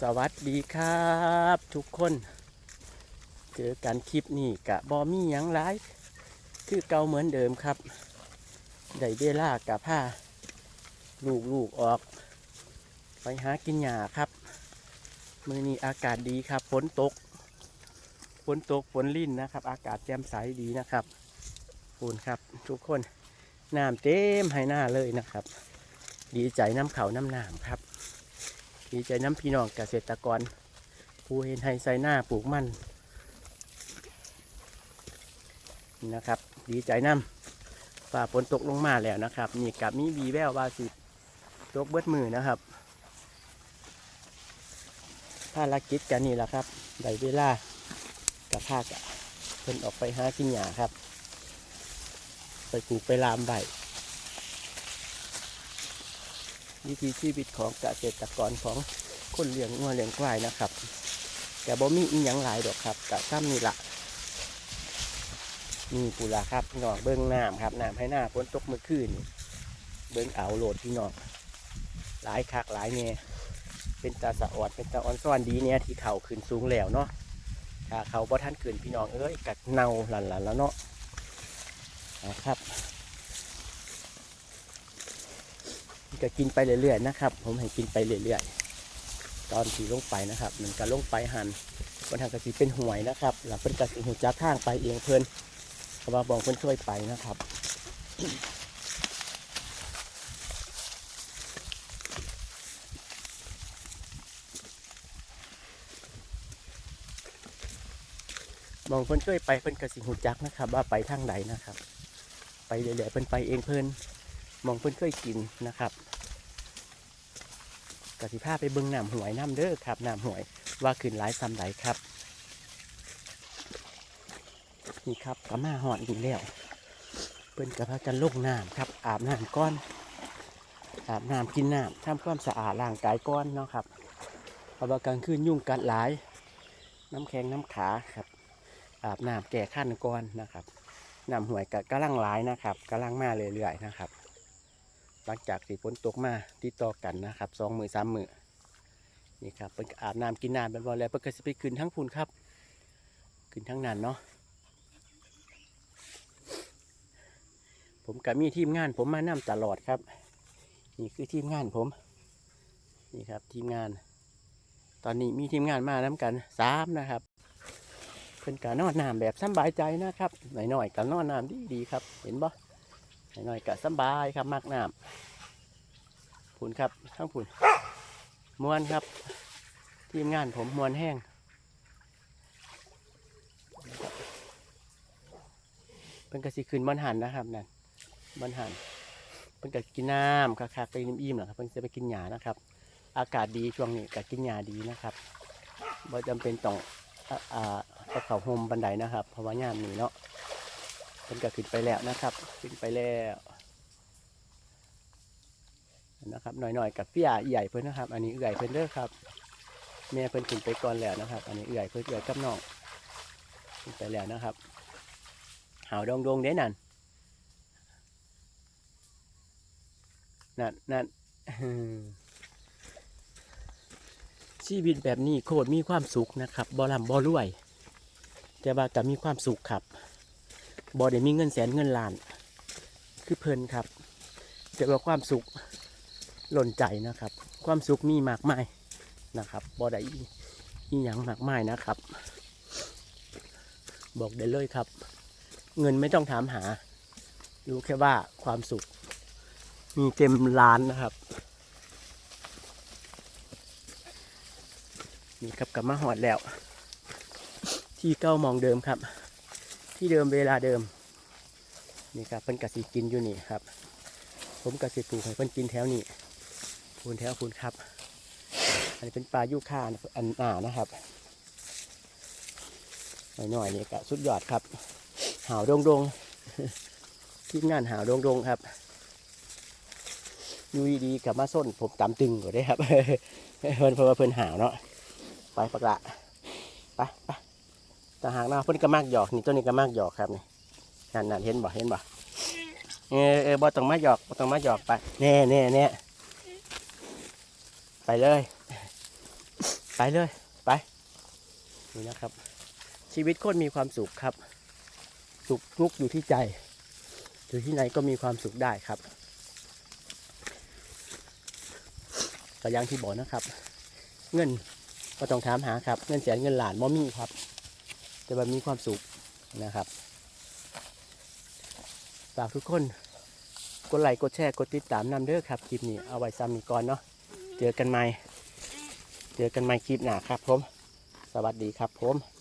สวัสดีครับทุกคน เจอกันคลิปนี้กะบอมีหยังหลายคือเก่าเหมือนเดิมครับ ได้เวลากะผ้า ลูกลูกออก ไปหากินหญ้าครับ มือนี้อากาศดีครับฝนตกฝนตกฝนลิ่นนะครับ อากาศแจ่มใสดีนะครับปูนครับ ทุกคนน้ำเต็มให้หน้าเลยนะครับ ดีใจน้ำเขาน้ำหนามครับ ดีใจน้ำพี่น้องเกษตรกร ผู้เห็นไฮไซหน้าปลูกมันนะครับ ดีใจน้ำฝ่าฝนตกลงมาแล้วนะครับ นี่กับมีบีแววว่าสิตกเบิดมือนะครับภารกิจกันนี่แหละครับได้เวลากับภาคเพิ่นออกไปหากินหญ้าครับ ไปปลูกไปลามใบ วิถีชีวิตของเกษตรกรของคนเลี้ยงงัวเลี้ยงควายนะครับแต่บ่มีอีหยังหลายดอกครับกะซ้ำนี่ละนี่ปูละครับพี่น้องเบิ้งน้ำครับน้ำให้หน้าฝนตกเมื่อคืนเบิ้งเอาโหลดพี่น้องหลายคักหลายเนี่ยเป็นตาสะออดเป็นตาอ่อนซ่อนดีเนี่ยที่เขาขึ้นสูงแล้วเนาะถ้าเขาบ่ท่านขึ้นพี่น้องเอ้ยกัดเนาหลันๆแล้วเนาะนะครับ ก็กินไปเรื่อยๆนะครับ ผมให้กินไปเรื่อยๆ ตอนสีลงไปนะครับมันก็ลงไปหันบนทางกระสีเป็นห่วยนะครับหลังเป็นกระสีหูจักทางไปเองเพื่อนเพราะว่าบองเพื่อนช่วยไปนะครับมองเพื่อนช่วยไปเพื่อนกระสีหูจักนะครับ ว่าไปทางไหนนะครับ ไปเรื่อยๆเพื่อนไปเองเพื่อน มองเพื่อนเคยกินนะครับกสิภาไปเบิ้งน้ำหวยน้ำเด้อครับน้ำหวยว่าขึ้นหลายซ้ำใดครับนี่ครับกระมาหอดอีกแล้วเปิ้นกระพากันลงน้ำครับ อาบน้ำก้อน อาบน้ำกินน้ำทำความสะอาดร่างกายก้อนเนาะครับเพราะว่ากลางคืนยุ่งกัดหลาย น้ำแข็งน้ำขาครับ อาบน้ำแก่ขั้นก้อนนะครับน้ำหวยกะกำลังหลายนะครับกำลังมาเรื่อยๆนะครับ หลังจากที่ฝนตกมาติดต่อกันนะครับสองมือสามมือนี่ครับเป็นอาบน้ำกินน้ำเป็นบอลแล้วเพิ่นก็สิไปขึ้นทั้งพูนครับ ขึ้นทั้งนั้นเนาะผมกับมีทีมงานผมมานํตลอดครับ นี่คือทีมงานผม นี่ครับทีมงาน ตอนนี้มีทีมงานมาน้ากันสามนะครับเพิ่นกะนอนน้ำแบบสบายใจนะครับหน่อยๆกะนอนน้ำดีดีๆครับ เห็น หน่อยกะสบายครับมากน้ำผุนครับทั้งผุนมวนครับ ทีมงานผมมวนแห้งเป็นกระสีขึ้นบอนหันนะครับนั่นบอนหันเป็นกะกินน้ำคักๆไปนิ่มอิ่มๆนะครับเพิ่นจะไปกินหญ้านะครับ อากาศดีช่วงนี้กะกินหญาดีนะครับบ่จำเป็นต้องอ่าอ่าเอาเขาโฮมบันไดนะครับ เพราะว่าย่ามนี้เนาะ พิ่นก็ขึ้นไปแล้วนะครับ ขึ้นไปแล้วนะครับหน่อยๆกับพี่อาใหญ่เพิ่นนะครับ อันนี้เอื่เพิ่นเด้อครับแม่เพิ่นขึ้นไปก่อนแล้วนะครับ อันนี้เอื่เพิ่นเอื่อกับน้องขึ้นไปแล้วนะครับหาวดงดงๆเด้นั่นนั่นนั่นชีวิตแบบนี้โคตรมีความสุขนะครับบ่ลำบ่รวย แต่ว่าก็มีความสุขครับ บอได้มีเงินแสนเงินล้าน คือเพลินครับแต่ว่าความสุขหล่นใจนะครับ ความสุขมีมากมายนะครับบอได้อีหยังมากมายนะครับ บอกได้เลยครับ เงินไม่ต้องถามหา รู้แค่ว่าความสุข มีเต็มล้านนะครับนี่ครับกลับมาหอดแล้ว ที่เก้ามองเดิมครับ ที่เดิมเวลาเดิม นี่ครับเพิ่นกะสิกินอยู่นี่ครับ ผมกะสิปลูกให้เพิ่นกินแถวนี้พูนแถวพูนครับ อันนี้เป็นปลายุค่าอันหนานะครับหน่อยๆนี่กะสุดยอดครับ หาวดงดงๆทีมงานหาวดงดงๆครับอยู่ดีๆกับมาส้นผมตามตึงกว่าได้ครับเพิ่นเพราะว่าเพิ่นหาวเนาะไปปักละไปไป แต่หากน้าเพิ่นก็มากหยอกนี่ตัวนี้ก็มากหยอกครับนี่นั่นนั่นเห็นบ่เห็นบ่เออเออบ่ต้องมาหยอกบ่ต้องมาหยอกไปแน่แน่แน่ไปเลย ไปเลยไปนี่นะครับ ชีวิตคนมีความสุขครับ สุขทุกอยู่ที่ใจอยู่ที่ไหนก็มีความสุขได้ครับก็อยังที่บอกนะครับ เงินก็ต้องถามหาครับ เงินแสนเงินหลานม่มีครับ แต่ว่ามีความสุขนะครับฝากทุกคนกดไลค์กดแชร์กดติดตามนำเด้อครับคลิปนี้เอาไว้ซ้ำนี้ก่อนเนาะเจอกันใหม่เจอกันใหม่คลิปหน้าครับผม สวัสดีครับผม